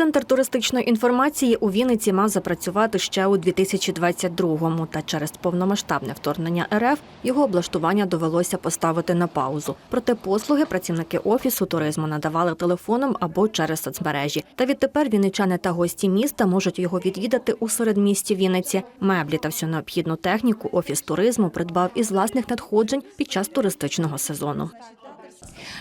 Центр туристичної інформації у Вінниці мав запрацювати ще у 2022-му, та через повномасштабне вторгнення РФ його облаштування довелося поставити на паузу. Проте послуги працівники офісу туризму надавали телефоном або через соцмережі. Та відтепер вінничани та гості міста можуть його відвідати у середмісті Вінниці. Меблі та всю необхідну техніку офіс туризму придбав із власних надходжень під час туристичного сезону.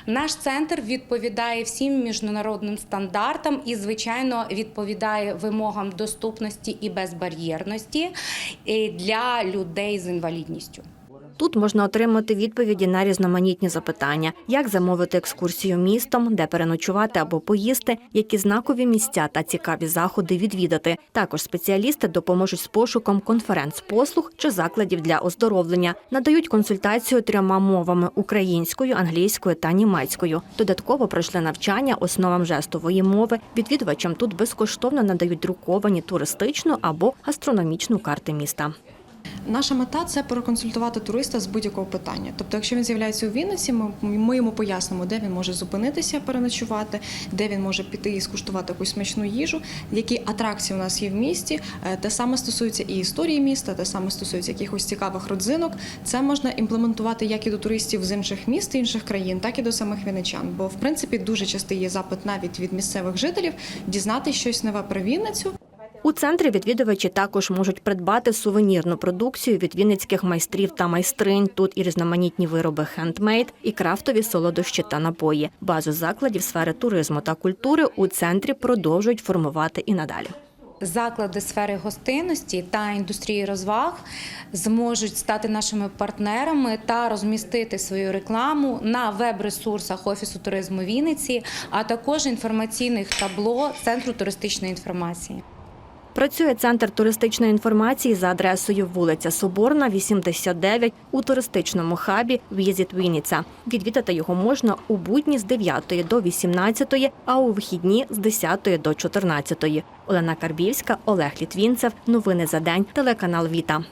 Наш центр відповідає всім міжнародним стандартам і, звичайно, відповідає вимогам доступності і безбар'єрності е, для людей з інвалідністю. Тут можна отримати відповіді на різноманітні запитання: як замовити екскурсію містом, де переночувати або поїсти, які знакові місця та цікаві заходи відвідати. Також спеціалісти допоможуть з пошуком конференц-послуг чи закладів для оздоровлення, надають консультацію трьома мовами українською, англійською та німецькою. Додатково пройшли навчання основам жестової мови. Відвідувачам тут безкоштовно надають друковані туристичну або гастрономічну карти міста. Наша мета це проконсультувати туриста з будь-якого питання. Тобто, якщо він з'являється у Вінниці, ми, йому пояснимо, де він може зупинитися, переночувати, де він може піти і скуштувати якусь смачну їжу, які атракції у нас є в місті. Е, Те саме стосується і історії міста, те саме стосується якихось цікавих родзинок. Це можна імплементувати як і до туристів з інших міст, інших країн, так і до самих вінничан. Бо в принципі дуже частий є запит навіть від місцевих жителів дізнатися щось нове про Вінницю. У центрі відвідувачі також можуть придбати сувенірну продукцію від вінницьких майстрів та майстринь. Тут і різноманітні вироби хендмейд, і крафтові солодощі та напої. Базу закладів сфери туризму та культури у центрі продовжують формувати і надалі. Заклади сфери гостинності та індустрії розваг зможуть стати нашими партнерами та розмістити свою рекламу на веб-ресурсах Офісу туризму Вінниці, а також інформаційних табло Центру туристичної інформації. Працює центр туристичної інформації за адресою вулиця Соборна, 89 у туристичному хабі Візіт Вінниця. Відвідати його можна у будні з 9 до 18, а у вихідні з 10 до 14. Олена Карбівська, Олег Літвінцев. Новини за день. Телеканал Віта.